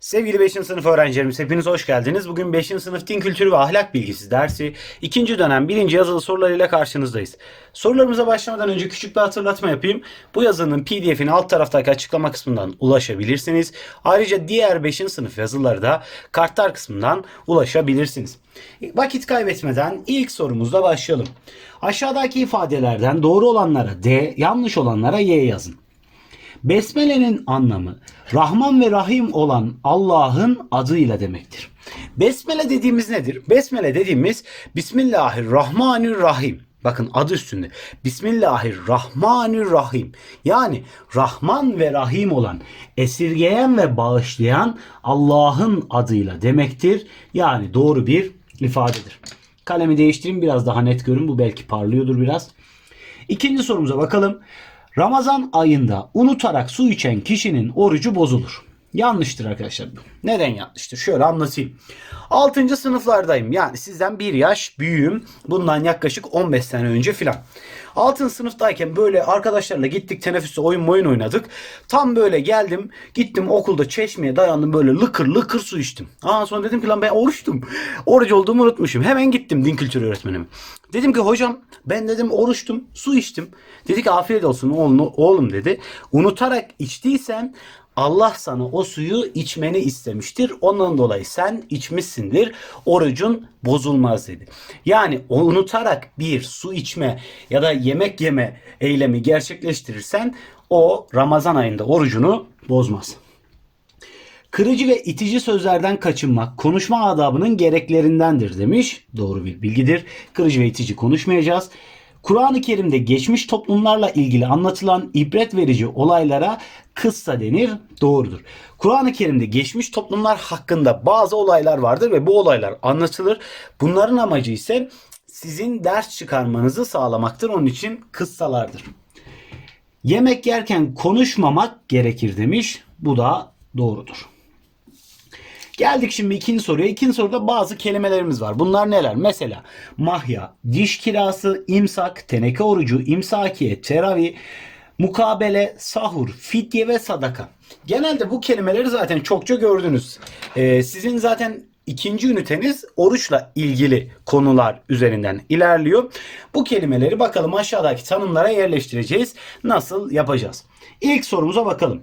Sevgili 5. sınıf öğrencilerimiz hepiniz hoş geldiniz. Bugün 5. sınıf din kültürü ve ahlak bilgisi dersi 2. dönem 1. yazılı sorularıyla karşınızdayız. Sorularımıza başlamadan önce küçük bir hatırlatma yapayım. Bu yazının pdf'ini alt taraftaki açıklama kısmından ulaşabilirsiniz. Ayrıca diğer 5. sınıf yazıları da kartlar kısmından ulaşabilirsiniz. Vakit kaybetmeden ilk sorumuzla başlayalım. Aşağıdaki ifadelerden doğru olanlara D, yanlış olanlara Y yazın. Besmele'nin anlamı Rahman ve Rahim olan Allah'ın adıyla demektir. Besmele dediğimiz nedir? Besmele dediğimiz Bismillahirrahmanirrahim. Bakın adı üstünde. Bismillahirrahmanirrahim. Yani Rahman ve Rahim olan, esirgeyen ve bağışlayan Allah'ın adıyla demektir. Yani doğru bir ifadedir. Kalemi değiştireyim biraz daha net görün. Bu belki parlıyordur biraz. İkinci sorumuza bakalım. Ramazan ayında unutarak su içen kişinin orucu bozulur. Yanlıştır arkadaşlar. Neden yanlıştır? Şöyle anlatayım. 6. sınıflardayım. Yani sizden bir yaş büyüğüm. Bundan yaklaşık 15 sene önce filan. 6. sınıftayken böyle arkadaşlarla gittik teneffüste oyun oyun oynadık. Tam böyle geldim gittim okulda çeşmeye dayandım böyle lıkır lıkır su içtim. Aa sonra dedim ki lan ben oruçtum. Oruç olduğumu unutmuşum. Hemen gittim din kültürü öğretmenime. Dedim ki hocam ben dedim oruçtum su içtim. Dedi ki afiyet olsun oğlum, oğlum dedi. Unutarak içtiysen Allah sana o suyu içmeni istemiştir. Ondan dolayı sen içmişsindir. Orucun bozulmaz dedi. Yani unutarak bir su içme ya da yemek yeme eylemi gerçekleştirirsen o Ramazan ayında orucunu bozmaz. Kırıcı ve itici sözlerden kaçınmak konuşma adabının gereklerindendir demiş. Doğru bir bilgidir. Kırıcı ve itici konuşmayacağız. Kur'an-ı Kerim'de geçmiş toplumlarla ilgili anlatılan ibret verici olaylara kıssa denir. Doğrudur. Kur'an-ı Kerim'de geçmiş toplumlar hakkında bazı olaylar vardır ve bu olaylar anlatılır. Bunların amacı ise sizin ders çıkarmanızı sağlamaktır. Onun için kıssalardır. Yemek yerken konuşmamak gerekir demiş. Bu da doğrudur. Geldik şimdi ikinci soruya. İkinci soruda bazı kelimelerimiz var. Bunlar neler? Mesela mahya, diş kirası, imsak, teneke orucu, imsakiye, teravih, mukabele, sahur, fidye ve sadaka. Genelde bu kelimeleri zaten çokça gördünüz. Ee, sizin zaten ikinci üniteniz oruçla ilgili konular üzerinden ilerliyor. Bu kelimeleri bakalım aşağıdaki tanımlara yerleştireceğiz. Nasıl yapacağız? İlk sorumuza bakalım.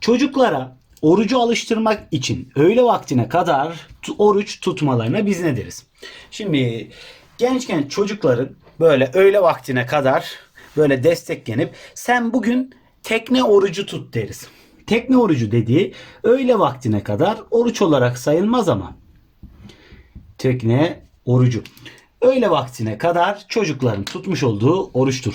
Çocuklara orucu alıştırmak için öğle vaktine kadar oruç tutmalarına biz ne deriz? Şimdi gençken çocukların böyle öğle vaktine kadar böyle desteklenip sen bugün tekne orucu tut deriz. Tekne orucu dediği öğle vaktine kadar oruç olarak sayılmaz ama tekne orucu. Öğle vaktine kadar çocukların tutmuş olduğu oruçtur.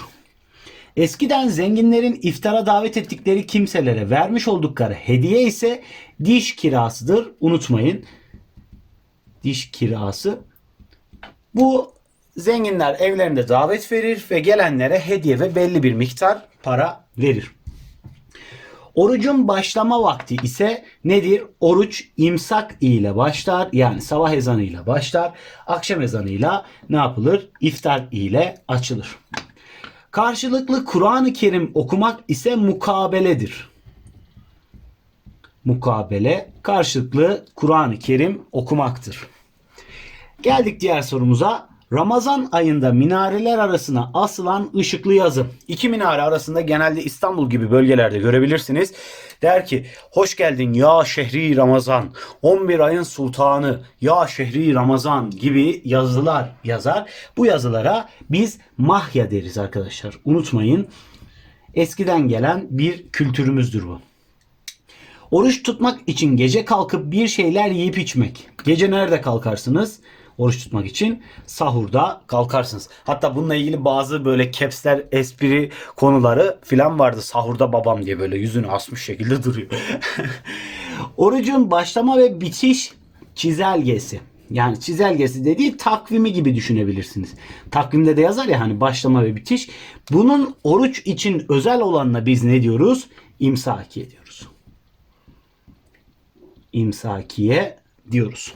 Eskiden zenginlerin iftara davet ettikleri kimselere vermiş oldukları hediye ise diş kirasıdır. Unutmayın. Diş kirası. Bu zenginler evlerinde davet verir ve gelenlere hediye ve belli bir miktar para verir. Orucun başlama vakti ise nedir? Oruç imsak ile başlar. Yani sabah ezanı ile başlar. Akşam ezanıyla ne yapılır? İftar ile açılır. Karşılıklı Kur'an-ı Kerim okumak ise mukabeledir. Mukabele karşılıklı Kur'an-ı Kerim okumaktır. Geldik diğer sorumuza. Ramazan ayında minareler arasına asılan ışıklı yazı. İki minare arasında genelde İstanbul gibi bölgelerde görebilirsiniz. Der ki hoş geldin ya şehri Ramazan 11 ayın sultanı ya şehri Ramazan gibi yazılar yazar. Bu yazılara biz mahya deriz arkadaşlar. Unutmayın eskiden gelen bir kültürümüzdür bu. Oruç tutmak için gece kalkıp bir şeyler yiyip içmek. Gece nerede kalkarsınız? Oruç tutmak için sahurda kalkarsınız. Hatta bununla ilgili bazı böyle capsler espri konuları filan vardı. Sahurda babam diye böyle yüzünü asmış şekilde duruyor. Orucun başlama ve bitiş çizelgesi. Yani çizelgesi dediği takvimi gibi düşünebilirsiniz. Takvimde de yazar ya hani başlama ve bitiş. Bunun oruç için özel olanına biz ne diyoruz? İmsaki diyoruz. İmsakiye diyoruz.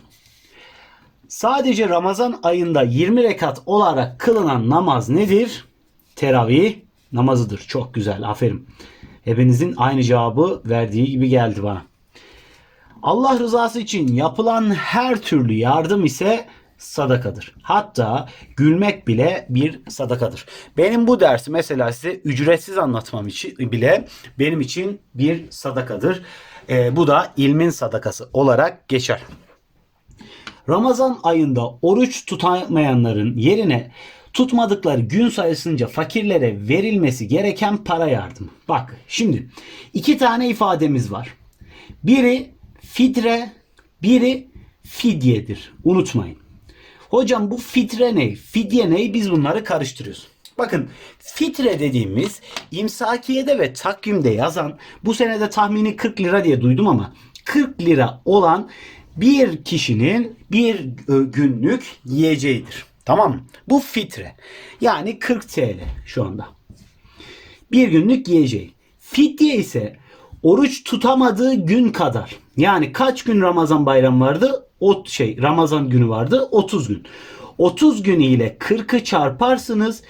Sadece Ramazan ayında 20 rekat olarak kılınan namaz nedir? Teravih namazıdır. Çok güzel. Aferin. Hepinizin aynı cevabı verdiği gibi geldi bana. Allah rızası için yapılan her türlü yardım ise sadakadır. Hatta gülmek bile bir sadakadır. Benim bu dersi mesela size ücretsiz anlatmam için bile benim için bir sadakadır. Ee, bu da ilmin sadakası olarak geçer. Ramazan ayında oruç tutamayanların yerine tutmadıkları gün sayısınca fakirlere verilmesi gereken para yardımı. Bak şimdi iki tane ifademiz var. Biri fitre, biri fidyedir. Unutmayın. Hocam bu fitre ne? Fidye ne? Biz bunları karıştırıyoruz. Bakın fitre dediğimiz imsakiyede ve takvimde yazan bu senede tahmini 40 lira diye duydum ama 40 lira olan bir kişinin bir ö, günlük yiyeceğidir. Tamam mı? Bu fitre. Yani 40 TL şu anda. Bir günlük yiyeceği. Fidye ise oruç tutamadığı gün kadar. Yani kaç gün Ramazan bayramı vardı? O şey Ramazan günü vardı 30 gün. 30 gün ile 40'ı çarparsınız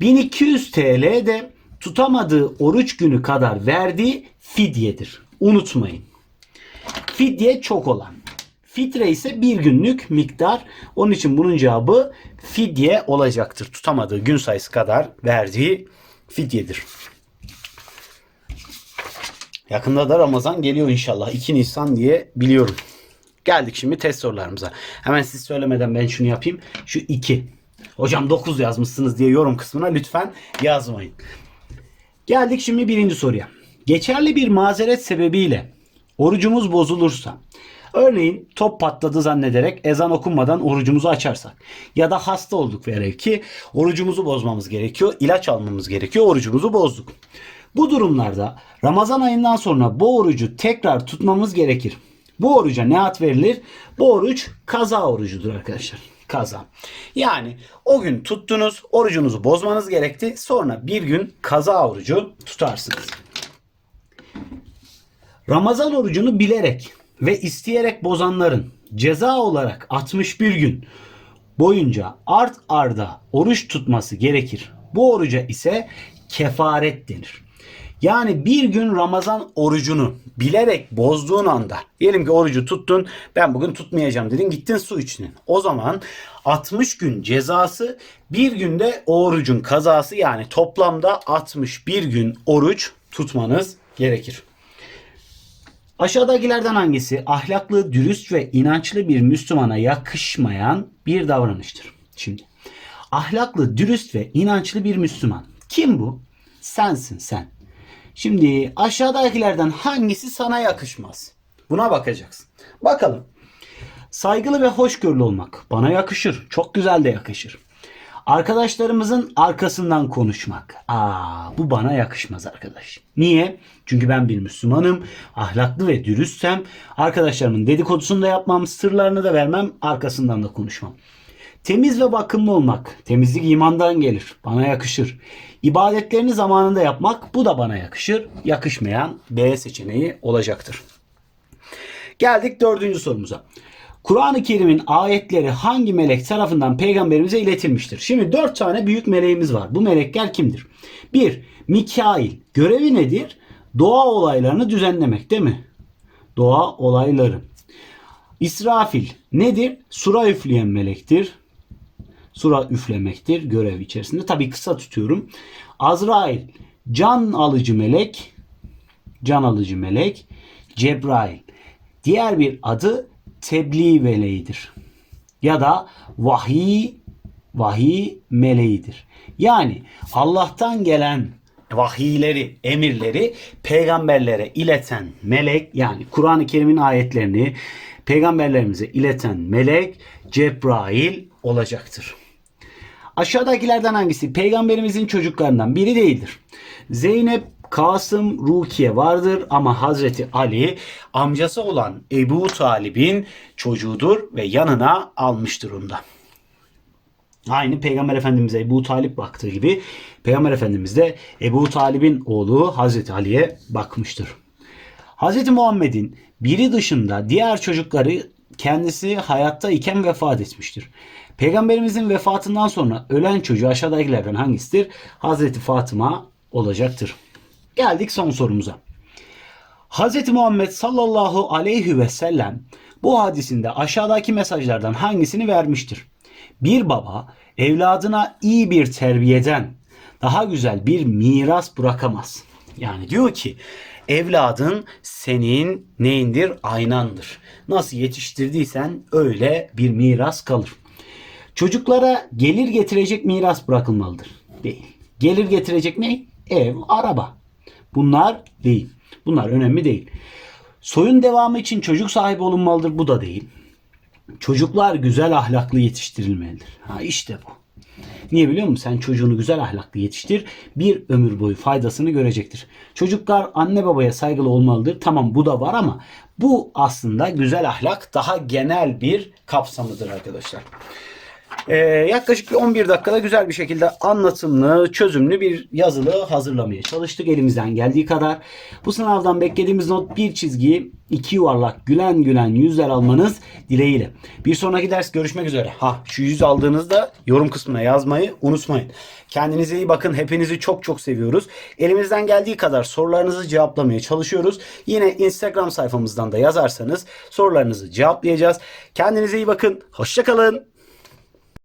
1200 TL de tutamadığı oruç günü kadar verdiği fidyedir. Unutmayın. Fidye çok olan. Fitre ise bir günlük miktar. Onun için bunun cevabı fidye olacaktır. Tutamadığı gün sayısı kadar verdiği fidyedir. Yakında da Ramazan geliyor inşallah. 2 Nisan diye biliyorum. Geldik şimdi test sorularımıza. Hemen siz söylemeden ben şunu yapayım. Şu 2. Hocam 9 yazmışsınız diye yorum kısmına lütfen yazmayın. Geldik şimdi birinci soruya. Geçerli bir mazeret sebebiyle orucumuz bozulursa Örneğin top patladı zannederek ezan okunmadan orucumuzu açarsak ya da hasta olduk velev ki orucumuzu bozmamız gerekiyor, ilaç almamız gerekiyor, orucumuzu bozduk. Bu durumlarda Ramazan ayından sonra bu orucu tekrar tutmamız gerekir. Bu oruca ne ad verilir? Bu oruç kaza orucudur arkadaşlar. Kaza. Yani o gün tuttunuz, orucunuzu bozmanız gerekti. Sonra bir gün kaza orucu tutarsınız. Ramazan orucunu bilerek ve isteyerek bozanların ceza olarak 61 gün boyunca art arda oruç tutması gerekir. Bu oruca ise kefaret denir. Yani bir gün Ramazan orucunu bilerek bozduğun anda diyelim ki orucu tuttun ben bugün tutmayacağım dedin gittin su içtin. O zaman 60 gün cezası bir günde orucun kazası yani toplamda 61 gün oruç tutmanız gerekir. Aşağıdakilerden hangisi ahlaklı, dürüst ve inançlı bir Müslümana yakışmayan bir davranıştır? Şimdi ahlaklı, dürüst ve inançlı bir Müslüman. Kim bu? Sensin sen. Şimdi aşağıdakilerden hangisi sana yakışmaz? Buna bakacaksın. Bakalım. Saygılı ve hoşgörülü olmak bana yakışır. Çok güzel de yakışır. Arkadaşlarımızın arkasından konuşmak. Aa, bu bana yakışmaz arkadaş. Niye? Çünkü ben bir Müslümanım. Ahlaklı ve dürüstsem arkadaşlarımın dedikodusunu da yapmam, sırlarını da vermem, arkasından da konuşmam. Temiz ve bakımlı olmak. Temizlik imandan gelir. Bana yakışır. İbadetlerini zamanında yapmak bu da bana yakışır. Yakışmayan B seçeneği olacaktır. Geldik dördüncü sorumuza. Kur'an-ı Kerim'in ayetleri hangi melek tarafından peygamberimize iletilmiştir? Şimdi dört tane büyük meleğimiz var. Bu melekler kimdir? Bir, Mikail. Görevi nedir? Doğa olaylarını düzenlemek değil mi? Doğa olayları. İsrafil nedir? Sura üfleyen melektir. Sura üflemektir görev içerisinde. Tabi kısa tutuyorum. Azrail can alıcı melek. Can alıcı melek. Cebrail. Diğer bir adı tebliğ meleğidir. Ya da vahiy vahiy meleğidir. Yani Allah'tan gelen vahiyleri, emirleri peygamberlere ileten melek yani Kur'an-ı Kerim'in ayetlerini peygamberlerimize ileten melek Cebrail olacaktır. Aşağıdakilerden hangisi peygamberimizin çocuklarından biri değildir? Zeynep Kasım Rukiye vardır ama Hazreti Ali amcası olan Ebu Talib'in çocuğudur ve yanına almıştır onu da. Aynı Peygamber Efendimiz'e Ebu Talip baktığı gibi Peygamber Efendimiz de Ebu Talib'in oğlu Hazreti Ali'ye bakmıştır. Hazreti Muhammed'in biri dışında diğer çocukları kendisi hayatta iken vefat etmiştir. Peygamberimizin vefatından sonra ölen çocuğu aşağıdakilerden hangisidir? Hazreti Fatıma olacaktır. Geldik son sorumuza. Hz. Muhammed sallallahu aleyhi ve sellem bu hadisinde aşağıdaki mesajlardan hangisini vermiştir? Bir baba evladına iyi bir terbiyeden daha güzel bir miras bırakamaz. Yani diyor ki evladın senin neyindir? Aynandır. Nasıl yetiştirdiysen öyle bir miras kalır. Çocuklara gelir getirecek miras bırakılmalıdır. Değil. Gelir getirecek ne? Ev, araba. Bunlar değil. Bunlar önemli değil. Soyun devamı için çocuk sahibi olunmalıdır. Bu da değil. Çocuklar güzel ahlaklı yetiştirilmelidir. Ha işte bu. Niye biliyor musun? Sen çocuğunu güzel ahlaklı yetiştir. Bir ömür boyu faydasını görecektir. Çocuklar anne babaya saygılı olmalıdır. Tamam bu da var ama bu aslında güzel ahlak daha genel bir kapsamıdır arkadaşlar. Ee, yaklaşık bir 11 dakikada güzel bir şekilde anlatımlı, çözümlü bir yazılı hazırlamaya çalıştık elimizden geldiği kadar. Bu sınavdan beklediğimiz not bir çizgi, iki yuvarlak gülen gülen yüzler almanız dileğiyle. Bir sonraki ders görüşmek üzere. Ha şu yüz aldığınızda yorum kısmına yazmayı unutmayın. Kendinize iyi bakın. Hepinizi çok çok seviyoruz. Elimizden geldiği kadar sorularınızı cevaplamaya çalışıyoruz. Yine Instagram sayfamızdan da yazarsanız sorularınızı cevaplayacağız. Kendinize iyi bakın. Hoşçakalın.